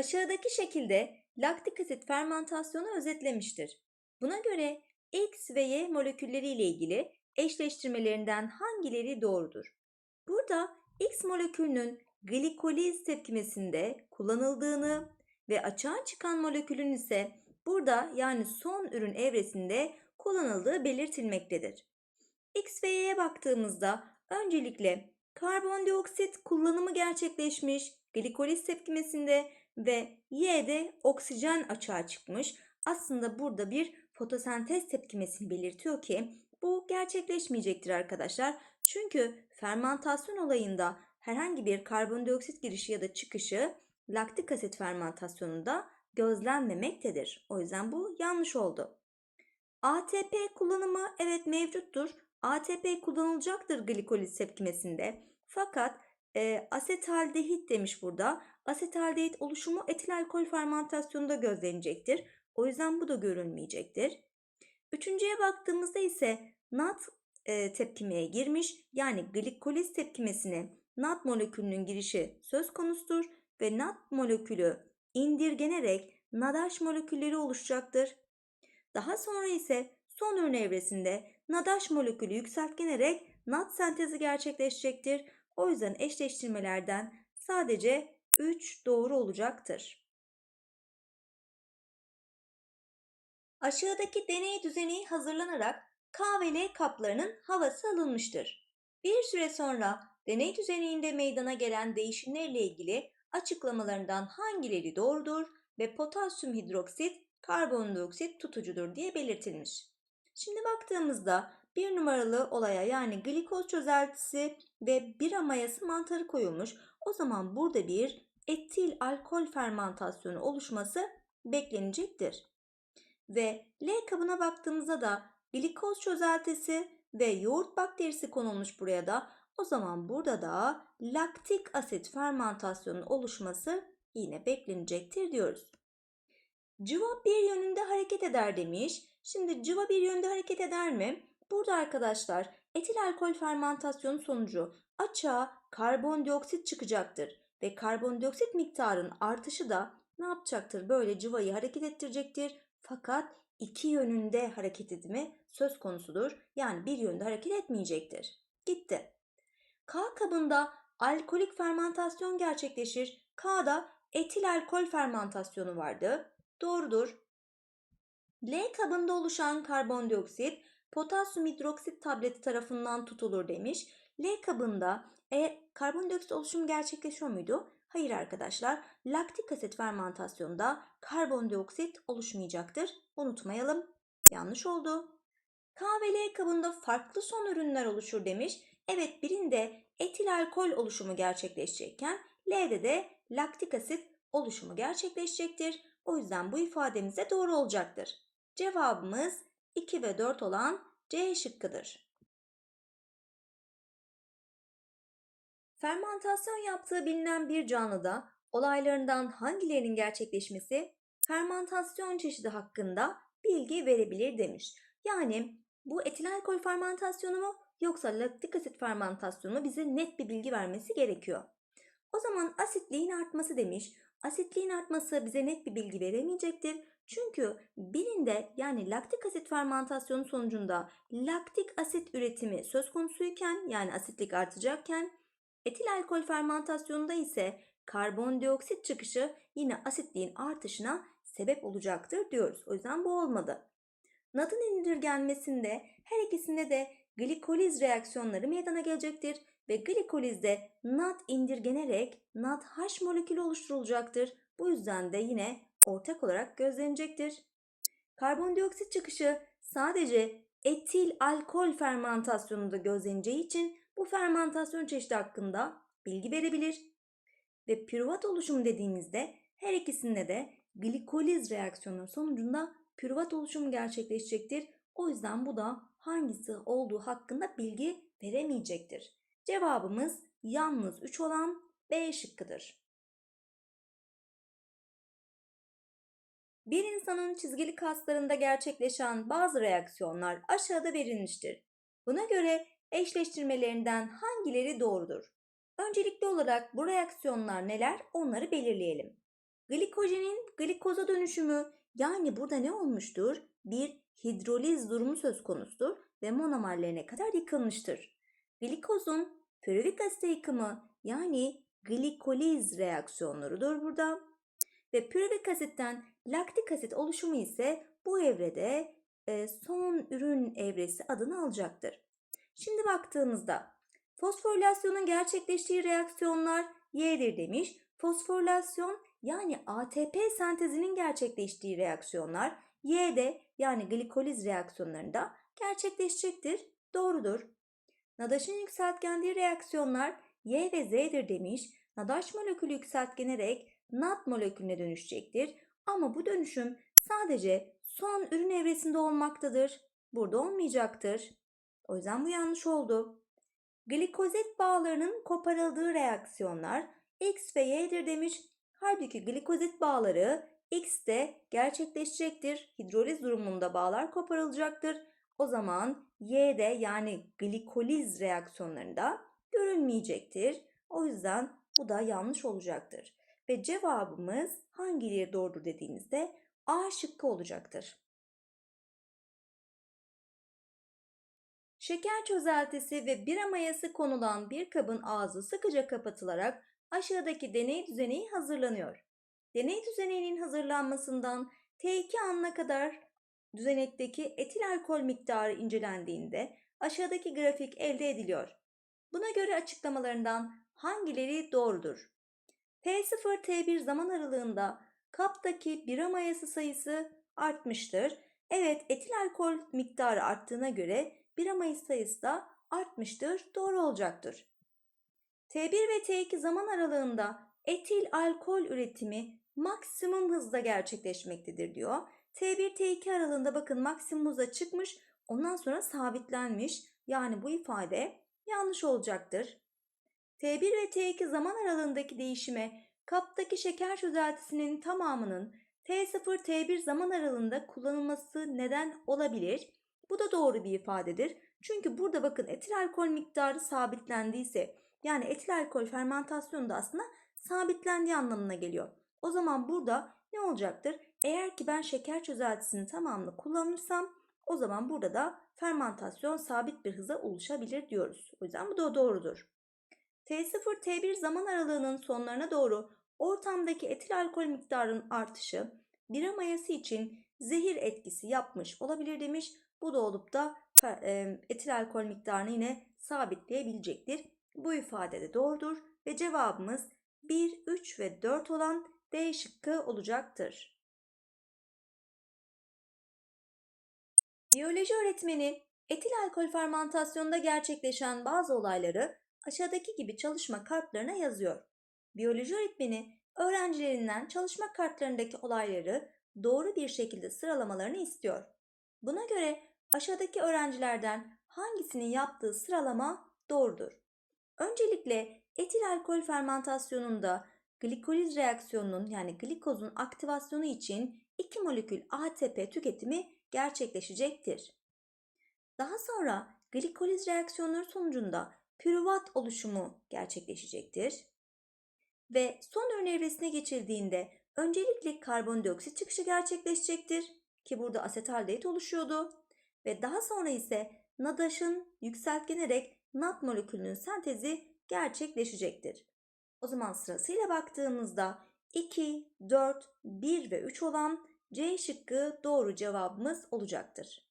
Aşağıdaki şekilde laktik asit fermentasyonu özetlemiştir. Buna göre X ve Y molekülleri ile ilgili eşleştirmelerinden hangileri doğrudur? Burada X molekülünün glikoliz tepkimesinde kullanıldığını ve açığa çıkan molekülün ise burada yani son ürün evresinde kullanıldığı belirtilmektedir. X ve Y'ye baktığımızda öncelikle karbondioksit kullanımı gerçekleşmiş glikoliz tepkimesinde ve Y'de oksijen açığa çıkmış. Aslında burada bir fotosentez tepkimesini belirtiyor ki bu gerçekleşmeyecektir arkadaşlar. Çünkü fermentasyon olayında herhangi bir karbondioksit girişi ya da çıkışı laktik asit fermentasyonunda gözlenmemektedir. O yüzden bu yanlış oldu. ATP kullanımı evet mevcuttur. ATP kullanılacaktır glikoliz tepkimesinde. Fakat e, asetaldehit demiş burada. Asetaldehit oluşumu etil alkol fermentasyonunda gözlenecektir. O yüzden bu da görülmeyecektir. Üçüncüye baktığımızda ise NAT e, tepkimeye girmiş. Yani glikoliz tepkimesine NAT molekülünün girişi söz konusudur ve NAT molekülü indirgenerek NADH molekülleri oluşacaktır. Daha sonra ise son ürün evresinde NADH molekülü yükseltgenerek NAT sentezi gerçekleşecektir. O yüzden eşleştirmelerden sadece 3 doğru olacaktır. Aşağıdaki deney düzeni hazırlanarak K ve L kaplarının havası alınmıştır. Bir süre sonra deney düzeninde meydana gelen değişimlerle ilgili açıklamalarından hangileri doğrudur ve potasyum hidroksit karbondioksit tutucudur diye belirtilmiş. Şimdi baktığımızda bir numaralı olaya yani glikoz çözeltisi ve bira mayası mantarı koyulmuş. O zaman burada bir etil alkol fermentasyonu oluşması beklenecektir. Ve L kabına baktığımızda da glikoz çözeltisi ve yoğurt bakterisi konulmuş buraya da. O zaman burada da laktik asit fermentasyonun oluşması yine beklenecektir diyoruz. Cıva bir yönünde hareket eder demiş. Şimdi cıva bir yönde hareket eder mi? Burada arkadaşlar etil alkol fermentasyonu sonucu açığa karbondioksit çıkacaktır. Ve karbondioksit miktarının artışı da ne yapacaktır? Böyle cıvayı hareket ettirecektir. Fakat iki yönünde hareket etme söz konusudur. Yani bir yönde hareket etmeyecektir. Gitti. K kabında alkolik fermentasyon gerçekleşir. K'da etil alkol fermentasyonu vardı. Doğrudur. L kabında oluşan karbondioksit potasyum hidroksit tableti tarafından tutulur demiş. L kabında e, karbondioksit oluşumu gerçekleşiyor muydu? Hayır arkadaşlar. Laktik asit fermentasyonda karbondioksit oluşmayacaktır. Unutmayalım. Yanlış oldu. K ve L kabında farklı son ürünler oluşur demiş. Evet birinde etil alkol oluşumu gerçekleşecekken L'de de laktik asit oluşumu gerçekleşecektir. O yüzden bu ifademize doğru olacaktır. Cevabımız 2 ve 4 olan C şıkkıdır. Fermantasyon yaptığı bilinen bir canlıda olaylarından hangilerinin gerçekleşmesi fermantasyon çeşidi hakkında bilgi verebilir demiş. Yani bu etil alkol fermentasyonu mu yoksa laktik asit fermentasyonu mu bize net bir bilgi vermesi gerekiyor. O zaman asitliğin artması demiş. Asitliğin artması bize net bir bilgi veremeyecektir. Çünkü birinde yani laktik asit fermentasyonu sonucunda laktik asit üretimi söz konusuyken yani asitlik artacakken etil alkol fermentasyonunda ise karbondioksit çıkışı yine asitliğin artışına sebep olacaktır diyoruz. O yüzden bu olmadı. NAD'ın indirgenmesinde her ikisinde de glikoliz reaksiyonları meydana gelecektir ve glikolizde NAD indirgenerek NADH molekülü oluşturulacaktır. Bu yüzden de yine ortak olarak gözlenecektir. Karbondioksit çıkışı sadece etil alkol fermentasyonunda gözleneceği için bu fermentasyon çeşidi hakkında bilgi verebilir. Ve pürüvat oluşumu dediğimizde her ikisinde de glikoliz reaksiyonu sonucunda pürüvat oluşumu gerçekleşecektir. O yüzden bu da hangisi olduğu hakkında bilgi veremeyecektir. Cevabımız yalnız 3 olan B şıkkıdır. Bir insanın çizgili kaslarında gerçekleşen bazı reaksiyonlar aşağıda verilmiştir. Buna göre eşleştirmelerinden hangileri doğrudur? Öncelikli olarak bu reaksiyonlar neler onları belirleyelim. Glikojenin glikoza dönüşümü yani burada ne olmuştur? Bir hidroliz durumu söz konusudur ve monomerlerine kadar yıkılmıştır. Glikozun pürüvik asite yıkımı yani glikoliz reaksiyonlarıdır burada. Ve pürüvik asitten laktik asit oluşumu ise bu evrede e, son ürün evresi adını alacaktır. Şimdi baktığımızda fosforilasyonun gerçekleştiği reaksiyonlar Y'dir demiş. Fosforilasyon yani ATP sentezinin gerçekleştiği reaksiyonlar Y'de yani glikoliz reaksiyonlarında gerçekleşecektir. Doğrudur. Nadaş'ın yükseltgendiği reaksiyonlar Y ve Z'dir demiş. Nadaş molekülü yükseltgenerek NAD molekülüne dönüşecektir. Ama bu dönüşüm sadece son ürün evresinde olmaktadır. Burada olmayacaktır. O yüzden bu yanlış oldu. Glikozet bağlarının koparıldığı reaksiyonlar X ve Y'dir demiş. Halbuki glikozet bağları X'te gerçekleşecektir. Hidroliz durumunda bağlar koparılacaktır. O zaman Y'de yani glikoliz reaksiyonlarında görülmeyecektir. O yüzden bu da yanlış olacaktır. Ve cevabımız hangileri doğrudur dediğimizde A şıkkı olacaktır. Şeker çözeltisi ve bira mayası konulan bir kabın ağzı sıkıca kapatılarak aşağıdaki deney düzeneği hazırlanıyor. Deney düzeneğinin hazırlanmasından T2 anına kadar düzenekteki etil alkol miktarı incelendiğinde aşağıdaki grafik elde ediliyor. Buna göre açıklamalarından hangileri doğrudur? T0 T1 zaman aralığında kaptaki bira mayası sayısı artmıştır. Evet etil alkol miktarı arttığına göre bira mayası sayısı da artmıştır. Doğru olacaktır. T1 ve T2 zaman aralığında etil alkol üretimi maksimum hızda gerçekleşmektedir diyor. T1 T2 aralığında bakın maksimum hıza çıkmış ondan sonra sabitlenmiş. Yani bu ifade yanlış olacaktır. T1 ve T2 zaman aralığındaki değişime kaptaki şeker çözeltisinin tamamının T0 T1 zaman aralığında kullanılması neden olabilir. Bu da doğru bir ifadedir. Çünkü burada bakın etil alkol miktarı sabitlendiyse yani etil alkol fermentasyonu da aslında sabitlendiği anlamına geliyor. O zaman burada ne olacaktır? Eğer ki ben şeker çözeltisinin tamamını kullanırsam o zaman burada da fermentasyon sabit bir hıza ulaşabilir diyoruz. O yüzden bu da doğrudur. T0 T1 zaman aralığının sonlarına doğru ortamdaki etil alkol miktarının artışı bira mayası için zehir etkisi yapmış olabilir demiş. Bu da olup da etil alkol miktarını yine sabitleyebilecektir. Bu ifade de doğrudur ve cevabımız 1, 3 ve 4 olan D şıkkı olacaktır. Biyoloji öğretmeni etil alkol fermentasyonunda gerçekleşen bazı olayları aşağıdaki gibi çalışma kartlarına yazıyor. Biyoloji öğretmeni öğrencilerinden çalışma kartlarındaki olayları doğru bir şekilde sıralamalarını istiyor. Buna göre aşağıdaki öğrencilerden hangisinin yaptığı sıralama doğrudur? Öncelikle etil alkol fermentasyonunda glikoliz reaksiyonunun yani glikozun aktivasyonu için 2 molekül ATP tüketimi gerçekleşecektir. Daha sonra glikoliz reaksiyonları sonucunda pürüvat oluşumu gerçekleşecektir. Ve son ürün evresine geçildiğinde öncelikle karbondioksit çıkışı gerçekleşecektir ki burada asetaldehit oluşuyordu ve daha sonra ise NADAŞ'ın yükseltgenerek NAD molekülünün sentezi gerçekleşecektir. O zaman sırasıyla baktığımızda 2, 4, 1 ve 3 olan C şıkkı doğru cevabımız olacaktır.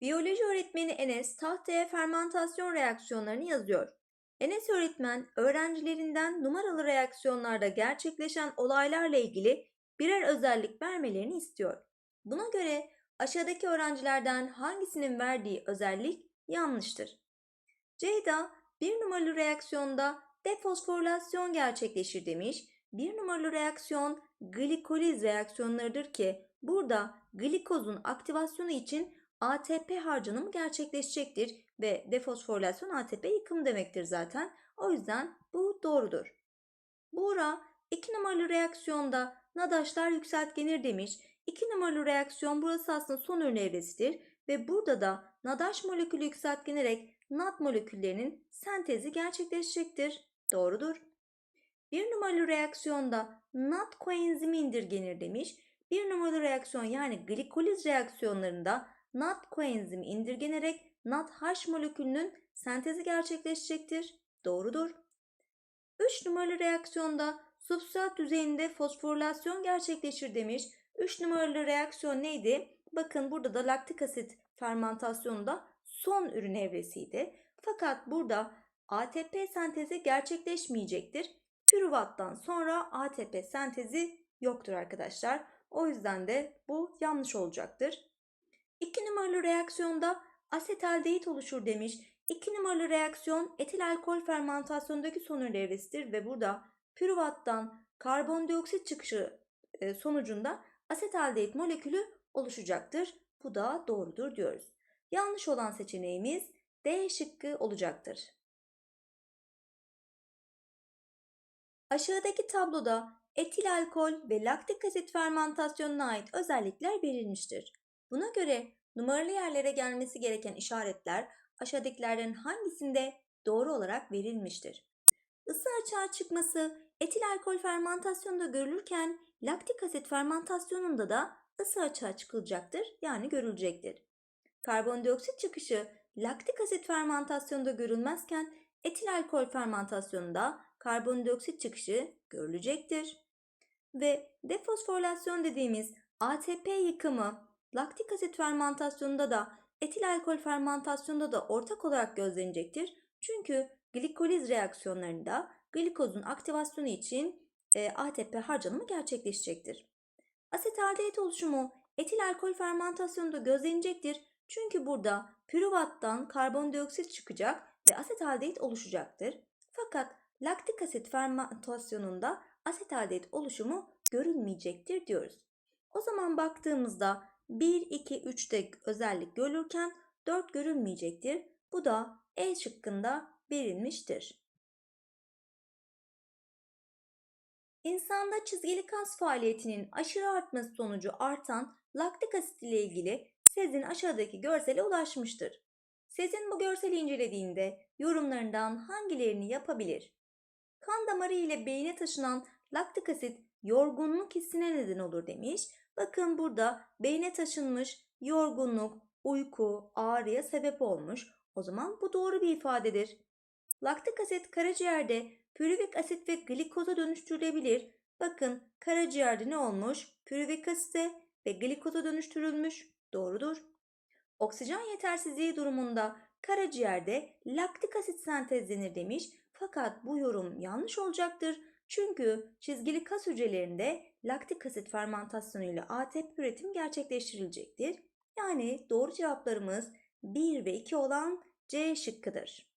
Biyoloji öğretmeni Enes tahtaya fermentasyon reaksiyonlarını yazıyor. Enes öğretmen öğrencilerinden numaralı reaksiyonlarda gerçekleşen olaylarla ilgili birer özellik vermelerini istiyor. Buna göre aşağıdaki öğrencilerden hangisinin verdiği özellik yanlıştır? Ceyda bir numaralı reaksiyonda defosforilasyon gerçekleşir demiş. Bir numaralı reaksiyon glikoliz reaksiyonlarıdır ki burada glikozun aktivasyonu için ATP harcanımı gerçekleşecektir ve defosforilasyon ATP yıkım demektir zaten. O yüzden bu doğrudur. Buğra 2 numaralı reaksiyonda nadaşlar yükseltgenir demiş. 2 numaralı reaksiyon burası aslında son ürün evresidir ve burada da nadaş molekülü yükseltgenerek NAD moleküllerinin sentezi gerçekleşecektir. Doğrudur. Bir numaralı reaksiyonda NAT koenzimi indirgenir demiş. Bir numaralı reaksiyon yani glikoliz reaksiyonlarında NAT koenzimi indirgenerek NADH molekülünün sentezi gerçekleşecektir. Doğrudur. 3 numaralı reaksiyonda substrat düzeyinde fosforilasyon gerçekleşir demiş. 3 numaralı reaksiyon neydi? Bakın burada da laktik asit fermentasyonunda son ürün evresiydi. Fakat burada ATP sentezi gerçekleşmeyecektir. Pürüvattan sonra ATP sentezi yoktur arkadaşlar. O yüzden de bu yanlış olacaktır. 2 numaralı reaksiyonda asetaldehit oluşur demiş. 2 numaralı reaksiyon etil alkol fermentasyondaki son ürün evresidir ve burada pürüvattan karbondioksit çıkışı e, sonucunda asetaldehit molekülü oluşacaktır. Bu da doğrudur diyoruz. Yanlış olan seçeneğimiz D şıkkı olacaktır. Aşağıdaki tabloda etil alkol ve laktik asit fermentasyonuna ait özellikler verilmiştir. Buna göre numaralı yerlere gelmesi gereken işaretler aşağıdakilerden hangisinde doğru olarak verilmiştir? Isı açığa çıkması etil alkol fermentasyonunda görülürken laktik asit fermentasyonunda da ısı açığa çıkılacaktır yani görülecektir. Karbondioksit çıkışı laktik asit fermentasyonunda görülmezken etil alkol fermentasyonunda karbondioksit çıkışı görülecektir. Ve defosforilasyon dediğimiz ATP yıkımı laktik asit fermentasyonunda da etil alkol fermentasyonunda da ortak olarak gözlenecektir. Çünkü glikoliz reaksiyonlarında glikozun aktivasyonu için e, ATP harcanımı gerçekleşecektir. Asetaldehit oluşumu etil alkol fermentasyonunda gözlenecektir. Çünkü burada pürüvattan karbondioksit çıkacak ve asetaldehit oluşacaktır. Fakat laktik asit fermentasyonunda asetaldehit oluşumu görülmeyecektir diyoruz. O zaman baktığımızda 1, 2, 3'te özellik görülürken 4 görülmeyecektir. Bu da E şıkkında verilmiştir. İnsanda çizgili kas faaliyetinin aşırı artması sonucu artan laktik asit ile ilgili Sezin aşağıdaki görsele ulaşmıştır. Sezin bu görseli incelediğinde yorumlarından hangilerini yapabilir? Kan damarı ile beyne taşınan laktik asit yorgunluk hissine neden olur demiş. Bakın burada beyne taşınmış yorgunluk, uyku, ağrıya sebep olmuş. O zaman bu doğru bir ifadedir. Laktik asit karaciğerde pürüvik asit ve glikoza dönüştürülebilir. Bakın karaciğerde ne olmuş? Pürüvik asite ve glikoza dönüştürülmüş. Doğrudur. Oksijen yetersizliği durumunda karaciğerde laktik asit sentezlenir demiş. Fakat bu yorum yanlış olacaktır. Çünkü çizgili kas hücrelerinde laktik asit fermentasyonu ile ATP üretim gerçekleştirilecektir. Yani doğru cevaplarımız 1 ve 2 olan C şıkkıdır.